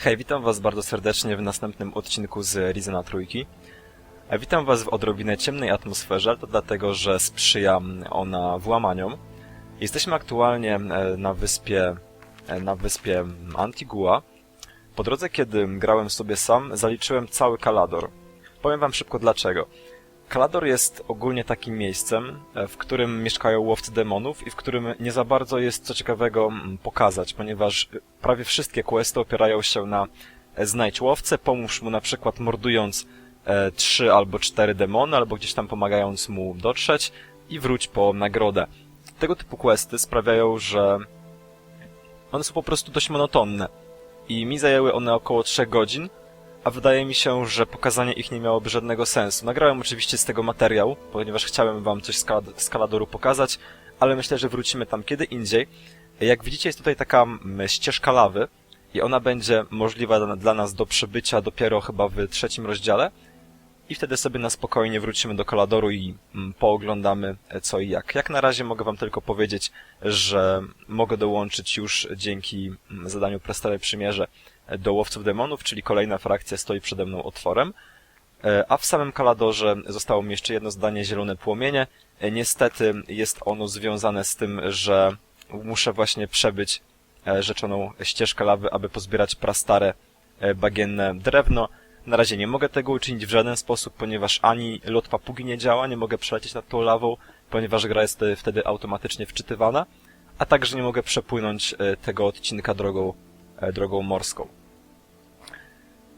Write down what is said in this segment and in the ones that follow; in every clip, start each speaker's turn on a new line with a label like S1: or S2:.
S1: Hej, witam was bardzo serdecznie w następnym odcinku z Rizena Trójki. E, Witam was w odrobinę ciemnej atmosferze, to dlatego, że sprzyja ona włamaniom. Jesteśmy aktualnie e, na wyspie, e, na wyspie Antigua. Po drodze, kiedy grałem sobie sam, zaliczyłem cały Kalador. Powiem wam szybko dlaczego. Kalador jest ogólnie takim miejscem, e, w którym mieszkają łowcy demonów i w którym nie za bardzo jest co ciekawego mm, pokazać, ponieważ e, prawie wszystkie questy opierają się na e, znajdź łowcę, pomóż mu na przykład mordując trzy albo cztery demony, albo gdzieś tam pomagając mu dotrzeć i wróć po nagrodę. Tego typu questy sprawiają, że one są po prostu dość monotonne i mi zajęły one około 3 godzin, a wydaje mi się, że pokazanie ich nie miałoby żadnego sensu. Nagrałem oczywiście z tego materiał, ponieważ chciałem wam coś z, Kala- z Kaladoru pokazać, ale myślę, że wrócimy tam kiedy indziej. Jak widzicie, jest tutaj taka mm, ścieżka lawy i ona będzie możliwa dla- nas do przebycia dopiero chyba w trzecim rozdziale i wtedy sobie na spokojnie wrócimy do Kaladoru i mm, pooglądamy e, co i jak. Jak na razie mogę wam tylko powiedzieć, że mogę dołączyć już dzięki mm, zadaniu Prestare Przymierze do Łowców Demonów, czyli kolejna frakcja stoi przede mną otworem. E, A w samym Kaladorze zostało mi jeszcze jedno zdanie Zielone Płomienie. E, Niestety jest ono związane z tym, że muszę właśnie przebyć e, rzeczoną ścieżkę lawy, aby pozbierać prastare bagienne drewno. Na razie nie mogę tego uczynić w żaden sposób, ponieważ ani lot papugi nie działa, nie mogę przelecieć nad tą lawą, ponieważ gra jest wtedy automatycznie wczytywana, a także nie mogę przepłynąć tego odcinka drogą, drogą morską.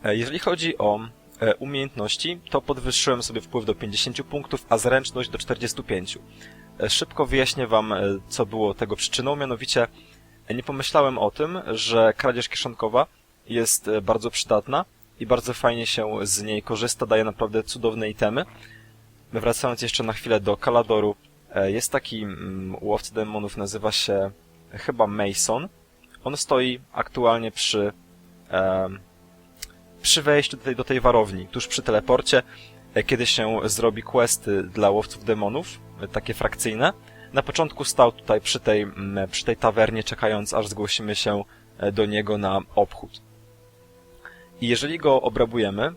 S1: E, Jeżeli chodzi o e, umiejętności, to podwyższyłem sobie wpływ do 50 punktów, a zręczność do 45. E, Szybko wyjaśnię wam, co było tego przyczyną, mianowicie nie pomyślałem o tym, że kradzież kieszonkowa jest bardzo przydatna i bardzo fajnie się z niej korzysta, daje naprawdę cudowne itemy. Wracając jeszcze na chwilę do Kaladoru, jest taki mm, łowca demonów, nazywa się chyba Mason. On stoi aktualnie przy przy wejściu do tej, do tej warowni, tuż przy teleporcie, e, kiedy się zrobi questy dla łowców demonów, e, takie frakcyjne. Na początku stał tutaj przy tej, mm, przy tej tawernie, czekając aż zgłosimy się e, do niego na obchód. I jeżeli go obrabujemy,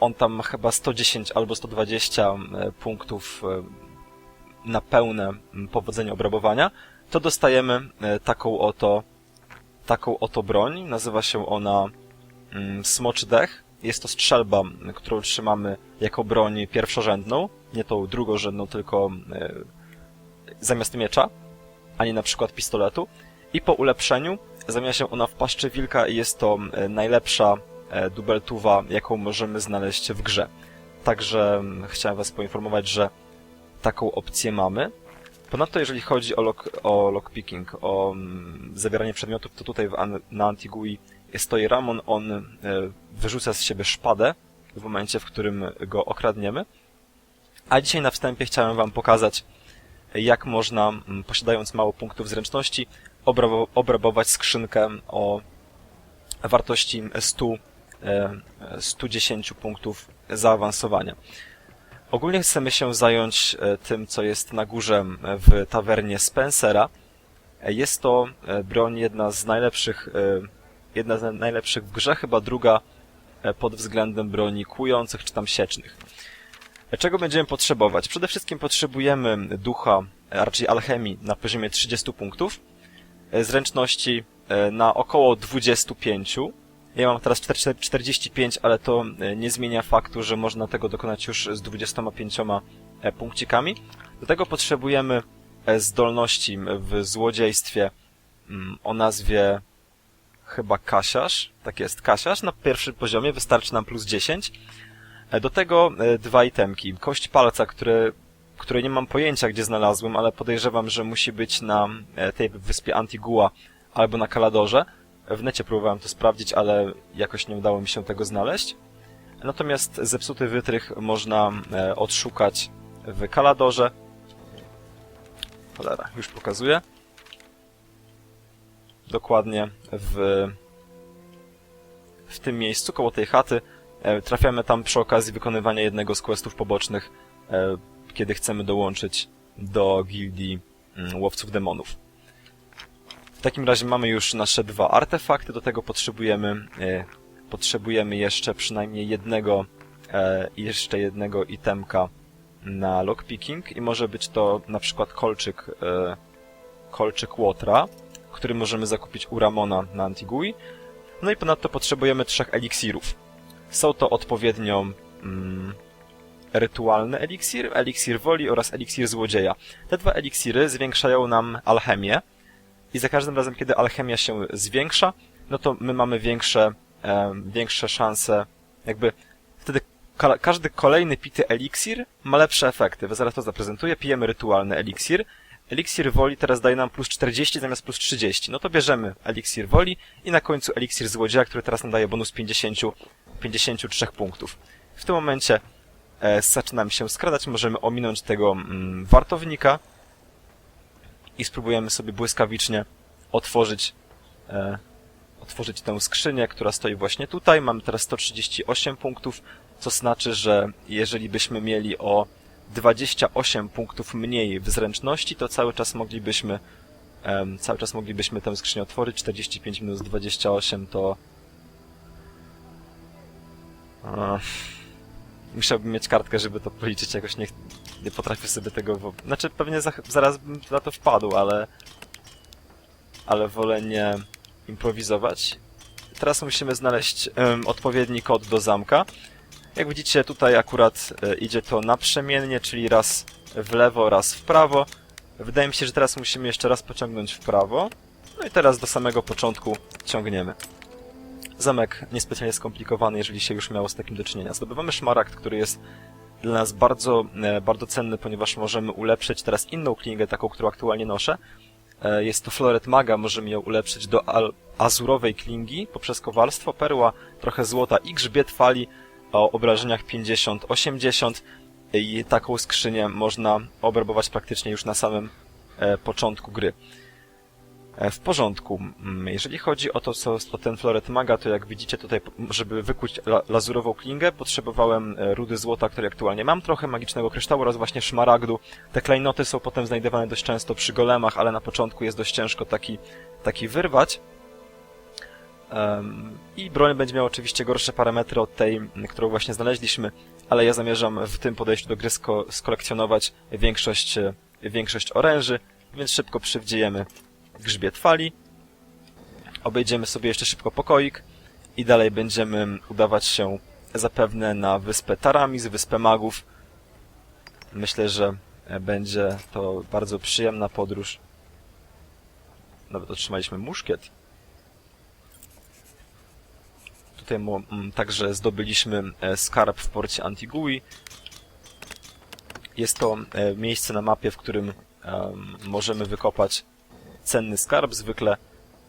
S1: on tam chyba 110 albo 120 e, punktów e, na pełne mm, powodzenie obrabowania, to dostajemy e, taką oto, taką oto broń. Nazywa się ona mm, Smoczy Dech. Jest to strzelba, którą trzymamy jako broń pierwszorzędną, nie tą drugorzędną, tylko e, zamiast miecza, ani na przykład pistoletu. I po ulepszeniu zamienia się ona w paszczy wilka i jest to e, najlepsza e, dubeltuwa, jaką możemy znaleźć w grze. Także mm, chciałem was poinformować, że taką opcję mamy. Ponadto jeżeli chodzi o, lock, o lockpicking, o mm, zabieranie przedmiotów, to tutaj w, na Antigui stoi Ramon, on e, wyrzuca z siebie szpadę w momencie, w którym go okradniemy. A dzisiaj na wstępie chciałem wam pokazać, jak można, posiadając mało punktów zręczności, obrabo- obrabować skrzynkę o wartości 100, e, 110 punktów zaawansowania. Ogólnie chcemy się zająć e, tym, co jest na górze w tawernie Spencera. E, Jest to e, broń jedna z najlepszych, e, jedna z najlepszych w grze, chyba druga e, pod względem broni kłujących czy tam siecznych. E, Czego będziemy potrzebować? Przede wszystkim potrzebujemy ducha, a raczej alchemii na poziomie 30 punktów, e, zręczności e, na około 25. Ja mam teraz 4- 45, ale to e, nie zmienia faktu, że można tego dokonać już z 25 e, punkcikami. Do tego potrzebujemy e, zdolności w złodziejstwie o nazwie chyba Kasiarz. Tak jest, Kasiarz. Na pierwszym poziomie wystarczy nam plus 10. E, Do tego e, dwa itemki. Kość palca, które, której nie mam pojęcia, gdzie znalazłem, ale podejrzewam, że musi być na e, tej wyspie Antigua albo na Kaladorze. W necie próbowałem to sprawdzić, ale jakoś nie udało mi się tego znaleźć. Natomiast zepsuty wytrych można odszukać w Kaladorze. Cholera, już pokazuję. Dokładnie w, w tym miejscu, koło tej chaty. E, Trafiamy tam przy okazji wykonywania jednego z questów pobocznych, e, kiedy chcemy dołączyć do gildii mm, łowców demonów. takim razie mamy już nasze dwa artefakty, do tego potrzebujemy, e, potrzebujemy jeszcze przynajmniej jednego, jeszcze jednego itemka na lockpicking i może być to na przykład kolczyk, kolczyk Łotra, który możemy zakupić u Ramona na Antigui. No i ponadto potrzebujemy trzech eliksirów. Są to odpowiednio mm, rytualny eliksir, eliksir woli oraz eliksir złodzieja. Te dwa eliksiry zwiększają nam alchemię i za każdym razem, kiedy alchemia się zwiększa, no to my mamy większe, e, większe szanse, jakby wtedy ka każdy kolejny pity eliksir ma lepsze efekty. Zaraz to zaprezentuję. Pijemy rytualny eliksir. Eliksir woli teraz daje nam plus 40 zamiast plus 30. No to bierzemy eliksir woli i na końcu eliksir złodzieja, który teraz nam daje bonus 50, 53 punktów. W tym momencie e, zaczynamy się skradać, możemy ominąć tego mm, wartownika i spróbujemy sobie błyskawicznie otworzyć, e, otworzyć tę skrzynię, która stoi właśnie tutaj. Mamy teraz 138 punktów, co znaczy, że jeżeli byśmy mieli o 28 punktów mniej w zręczności, to cały czas moglibyśmy em, cały czas moglibyśmy tę skrzynię otworzyć. 45 minus 28 to... Musiałbym mieć kartkę, żeby to policzyć jakoś. Nie, nie potrafię sobie tego... wo- Znaczy, pewnie za, zaraz bym na to wpadł, ale... Ale wolę nie improwizować. Teraz musimy znaleźć em, odpowiedni kod do zamka. Jak widzicie, tutaj akurat e, idzie to naprzemiennie, czyli raz w lewo, raz w prawo. Wydaje mi się, że teraz musimy jeszcze raz pociągnąć w prawo. No i teraz do samego początku ciągniemy. Zamek niespecjalnie skomplikowany, jeżeli się już miało z takim do czynienia. Zdobywamy szmaragd, który jest dla nas bardzo, e, bardzo cenny, ponieważ możemy ulepszyć teraz inną klingę, taką, którą aktualnie noszę. E, Jest to Floret Maga, możemy ją ulepszyć do azurowej klingi poprzez kowalstwo, perła, trochę złota i grzbiet fali o obrażeniach 50-80 i taką skrzynię można obrabować praktycznie już na samym e, początku gry. E, W porządku. Mm, Jeżeli chodzi o to, co o ten Floret Maga, to jak widzicie tutaj, żeby wykuć la lazurową klingę, potrzebowałem e, rudy złota, której aktualnie mam, trochę magicznego kryształu oraz właśnie szmaragdu. Te klejnoty są potem znajdowane dość często przy golemach, ale na początku jest dość ciężko taki, taki wyrwać. I broń będzie miała oczywiście gorsze parametry od tej, którą właśnie znaleźliśmy, ale ja zamierzam w tym podejściu do gry sko skolekcjonować większość, e, większość oręży, więc szybko przywdziejemy grzbiet fali. Obejdziemy sobie jeszcze szybko pokoik i dalej będziemy udawać się zapewne na wyspę Taramis, wyspę magów. Myślę, że e, będzie to bardzo przyjemna podróż. Nawet otrzymaliśmy muszkiet. Tutaj mo- m, także zdobyliśmy e, skarb w porcie Antigui. Jest to e, miejsce na mapie, w którym em, możemy wykopać cenny skarb. Zwykle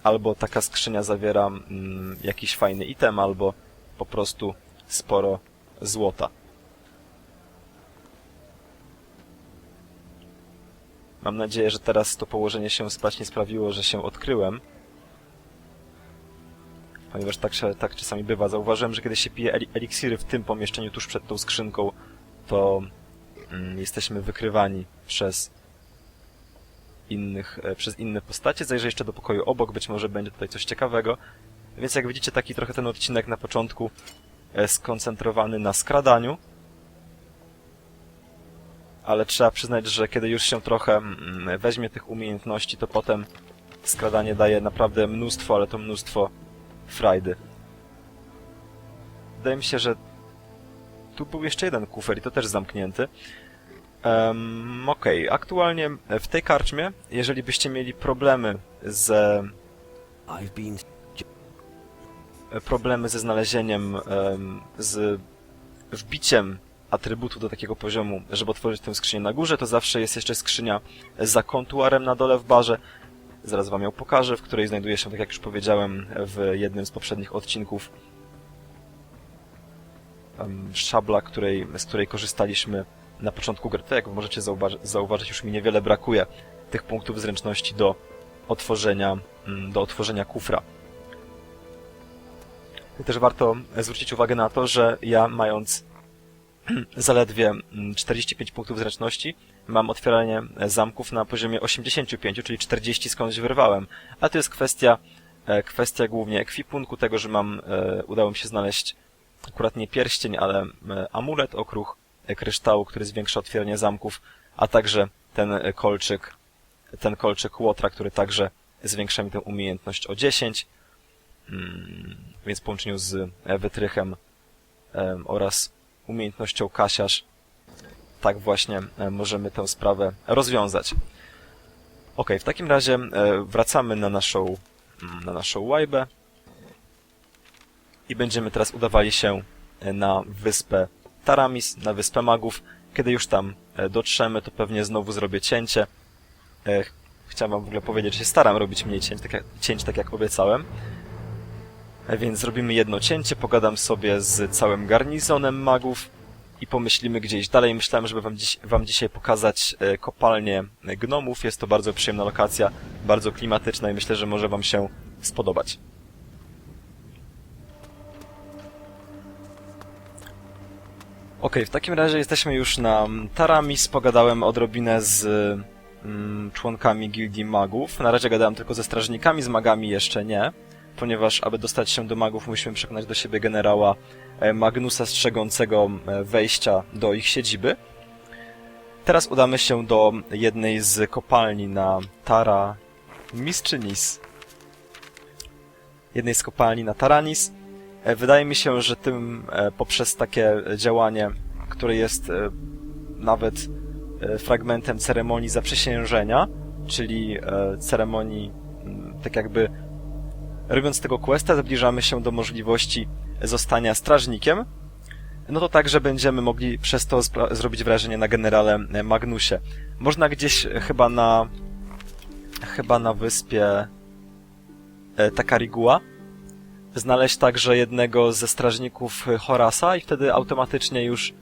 S1: albo taka skrzynia zawiera mm, jakiś fajny item, albo po prostu sporo złota. Mam nadzieję, że teraz to położenie się spać nie sprawiło, że się odkryłem. Ponieważ tak, tak czasami bywa. Zauważyłem, że kiedy się pije eli- eliksiry w tym pomieszczeniu tuż przed tą skrzynką, to mm, jesteśmy wykrywani przez innych, e, przez inne postacie. Zajrzę jeszcze do pokoju obok, być może będzie tutaj coś ciekawego. Więc jak widzicie, taki trochę ten odcinek na początku e, skoncentrowany na skradaniu. Ale trzeba przyznać, że kiedy już się trochę mm, weźmie tych umiejętności, to potem skradanie daje naprawdę mnóstwo, ale to mnóstwo frajdy. Wydaje mi się, że tu był jeszcze jeden kufer i to też zamknięty. Um, Okej, aktualnie w tej karczmie, jeżeli byście mieli problemy
S2: been
S1: problemy ze znalezieniem, em, z wbiciem atrybutu do takiego poziomu, żeby otworzyć tę skrzynię na górze, to zawsze jest jeszcze skrzynia za kontuarem na dole w barze. Zaraz wam ją pokażę, w której znajduje się, tak jak już powiedziałem w jednym z poprzednich odcinków, szabla, której, z której korzystaliśmy na początku gry. To jak możecie zauważy- zauważyć, już mi niewiele brakuje tych punktów zręczności do otworzenia, mm, do otworzenia kufra. Też warto zwrócić uwagę na to, że ja mając zaledwie mm, 45 punktów zręczności, mam otwieranie zamków na poziomie 85, czyli 40 skądś wyrwałem. A to jest kwestia, e, kwestia głównie ekwipunku, tego, że mam, e, udało mi się znaleźć akurat nie pierścień, ale e, amulet, okruch kryształu, który zwiększa otwieranie zamków, a także ten kolczyk, ten kolczyk łotra, który także zwiększa mi tę umiejętność o 10. Mm, Więc w połączeniu z wytrychem em, oraz umiejętnością kasiarz tak właśnie e, możemy tę sprawę rozwiązać. Ok, w takim razie e, wracamy na naszą, mm, na naszą łajbę i będziemy teraz udawali się e, na wyspę Taramis, na wyspę magów. Kiedy już tam dotrzemy, to pewnie znowu zrobię cięcie. Chciałem wam w ogóle powiedzieć, że się staram robić mniej cięć, tak jak, cięć, tak jak obiecałem. Więc zrobimy jedno cięcie, pogadam sobie z całym garnizonem magów i pomyślimy gdzieś dalej. Myślałem, żeby wam, dziś, wam dzisiaj pokazać e, kopalnię gnomów. Jest to bardzo przyjemna lokacja, bardzo klimatyczna i myślę, że może wam się spodobać. Okej, w takim razie jesteśmy już na Taramis. Pogadałem odrobinę z mm, członkami gildii magów. Na razie gadałem tylko ze strażnikami, z magami jeszcze nie, ponieważ aby dostać się do magów musimy przekonać do siebie generała Magnusa strzegącego e, wejścia do ich siedziby. Teraz udamy się do jednej z kopalni na Tara... Mistrzynis. Jednej z kopalni na Taranis. E, Wydaje mi się, że tym e, poprzez takie działanie, które jest e, nawet e, fragmentem ceremonii zaprzysiężenia, czyli e, ceremonii tak jakby robiąc tego questa zbliżamy się do możliwości zostania strażnikiem, no to także będziemy mogli przez to zrobić wrażenie na generale e, Magnusie. Można gdzieś e, chyba na chyba na wyspie e, Takarigua znaleźć także jednego ze strażników Horasa i wtedy automatycznie już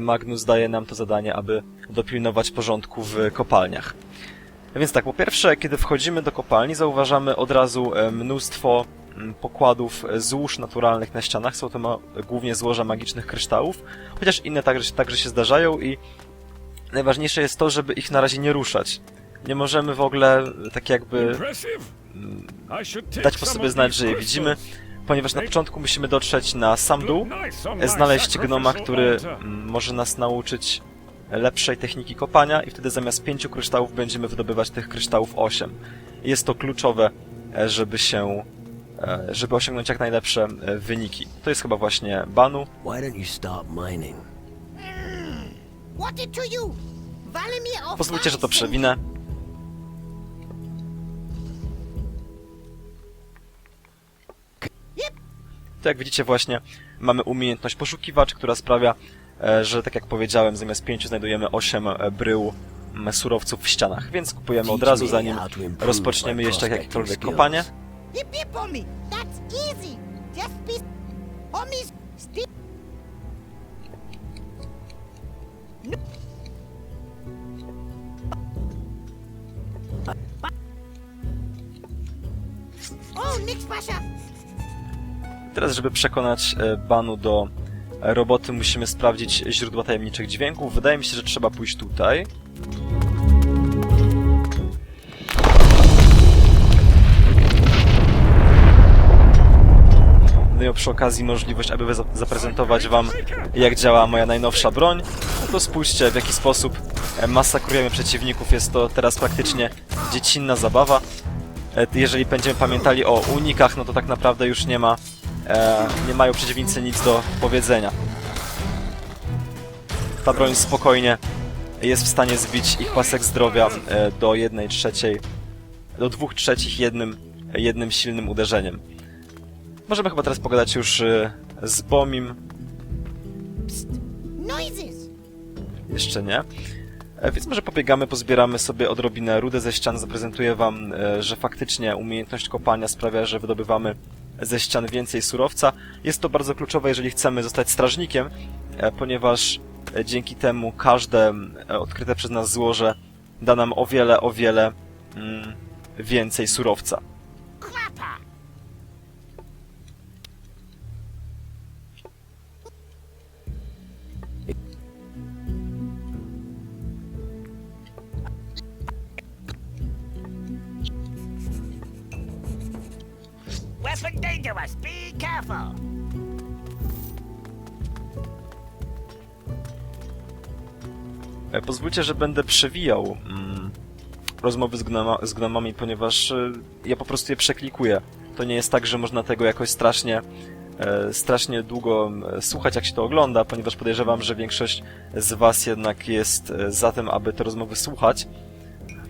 S1: Magnus daje nam to zadanie, aby dopilnować porządku w kopalniach. Więc tak, po pierwsze, kiedy wchodzimy do kopalni, zauważamy od razu mnóstwo pokładów e, złóż naturalnych na ścianach. Są to ma- głównie złoża magicznych kryształów, chociaż inne także, także się zdarzają i najważniejsze jest to, żeby ich na razie nie ruszać. Nie możemy w ogóle e, tak jakby
S2: take
S1: dać po sobie znać, że je widzimy, ponieważ na początku musimy dotrzeć na sam dół,
S2: my
S1: znaleźć gnoma, który mm, może nas nauczyć lepszej techniki kopania i wtedy zamiast pięciu kryształów będziemy wydobywać tych kryształów 8. Jest to kluczowe, e, żeby się, e, żeby osiągnąć jak najlepsze e, wyniki. To jest chyba właśnie Banu. Pozwólcie, że to przewinę. To jak widzicie właśnie mamy umiejętność poszukiwacz, która sprawia, e, że tak jak powiedziałem, zamiast pięciu znajdujemy 8 brył surowców w ścianach, więc kupujemy od razu, zanim rozpoczniemy
S3: my
S1: jeszcze jakiekolwiek
S3: skills.
S1: kopanie.
S4: Yip on me. That's easy. Just be homies. Still. Oh, nix Pasha.
S1: Teraz, żeby przekonać e, Banu do roboty, musimy sprawdzić źródła tajemniczych dźwięków. Wydaje mi się, że trzeba pójść tutaj. I przy okazji możliwość, aby za- zaprezentować wam, jak działa moja najnowsza broń. No to spójrzcie, w jaki sposób e, masakrujemy przeciwników. Jest to teraz praktycznie dziecinna zabawa. E, Jeżeli będziemy pamiętali o unikach, no to tak naprawdę już nie ma, e, nie mają przeciwnicy nic do powiedzenia. Ta broń spokojnie jest w stanie zbić ich pasek zdrowia do jednej trzeciej, do dwóch trzecich jednym, jednym silnym uderzeniem. Możemy chyba teraz pogadać już e, z Bomim,
S4: Noises.
S1: Jeszcze nie. E, Więc może pobiegamy, pozbieramy sobie odrobinę rudę ze ścian. Zaprezentuję wam, e, że faktycznie umiejętność kopania sprawia, że wydobywamy ze ścian więcej surowca. Jest to bardzo kluczowe, jeżeli chcemy zostać strażnikiem, e, ponieważ e, dzięki temu każde e, odkryte przez nas złoże da nam o wiele, o wiele mm, więcej surowca.
S5: Dangerous. Be careful.
S1: E, Pozwólcie, że będę przewijał mm, rozmowy z, gnoma, z gnomami, ponieważ e, ja po prostu je przeklikuję. To nie jest tak, że można tego jakoś strasznie, e, strasznie długo słuchać, jak się to ogląda, ponieważ podejrzewam, że większość z Was jednak jest e, za tym, aby te rozmowy słuchać.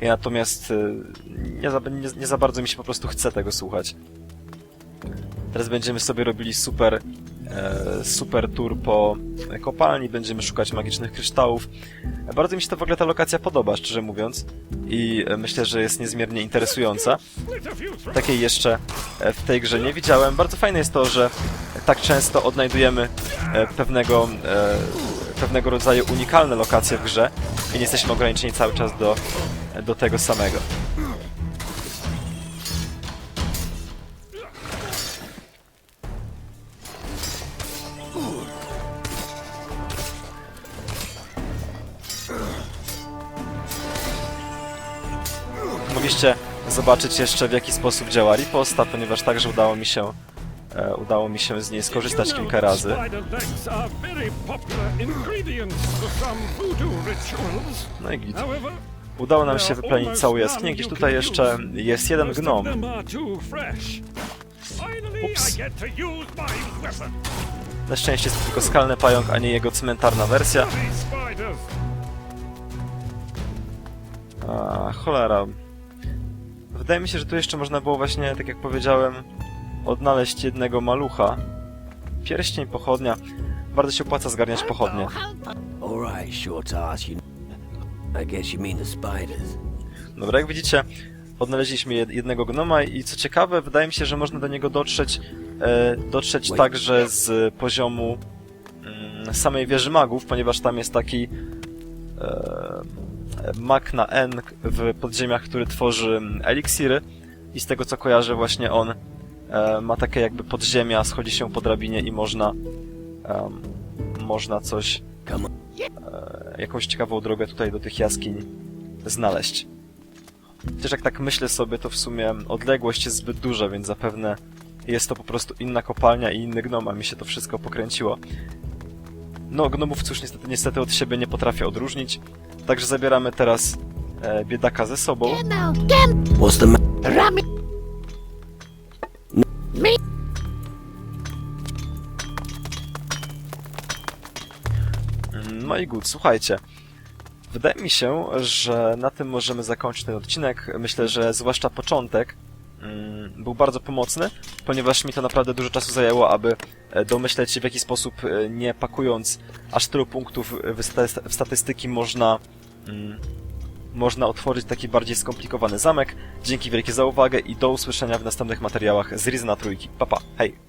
S1: Ja natomiast nie za, nie, nie za bardzo mi się po prostu chce tego słuchać. Teraz będziemy sobie robili super, e, super tour po kopalni, będziemy szukać magicznych kryształów. Bardzo mi się to w ogóle ta lokacja podoba, szczerze mówiąc. I e, myślę, że jest niezmiernie interesująca. Takiej jeszcze e, w tej grze nie widziałem. Bardzo fajne jest to, że tak często odnajdujemy e, pewnego, pewnego rodzaju unikalne lokacje w grze i nie jesteśmy ograniczeni cały czas do, do tego samego. Mogliście zobaczyć jeszcze w jaki sposób działa riposta, ponieważ także udało mi się e, udało mi się z niej skorzystać kilka razy. No i git. Udało nam się wyplenić całą jaskinię. Gdzieś tutaj jeszcze jest jeden gnom. Ups. Na szczęście jest to tylko skalny pająk, a nie jego cmentarna wersja. A, cholera. Wydaje mi się, że tu jeszcze można było właśnie, tak jak powiedziałem, odnaleźć jednego malucha. Pierścień, pochodnia. Bardzo się opłaca zgarniać pochodnie. Dobra, jak widzicie, odnaleźliśmy jed- jednego gnoma i co ciekawe, wydaje mi się, że można do niego dotrzeć, e, dotrzeć także z poziomu mm, samej wieży magów, ponieważ tam jest taki e, mag na N w podziemiach, który tworzy eliksiry i z tego co kojarzę właśnie on e, ma takie jakby podziemia, schodzi się po drabinie i można można coś e, jakąś ciekawą drogę tutaj do tych jaskiń znaleźć. Chociaż jak tak myślę sobie, to w sumie odległość jest zbyt duża, więc zapewne jest to po prostu inna kopalnia i inny gnom, a mi się to wszystko pokręciło. No, gnomów cóż, niestety, niestety od siebie nie potrafię odróżnić, także zabieramy teraz e, biedaka ze sobą. No i good, słuchajcie. Wydaje mi się, że na tym możemy zakończyć ten odcinek. Myślę, że zwłaszcza początek był bardzo pomocny, ponieważ mi to naprawdę dużo czasu zajęło, aby e, domyśleć się w jaki sposób, e, nie pakując aż tylu punktów w, sta- w statystyki, można, mm, można otworzyć taki bardziej skomplikowany zamek. Dzięki wielkie za uwagę i do usłyszenia w następnych materiałach z Rizna Trójki. Pa, pa, hej!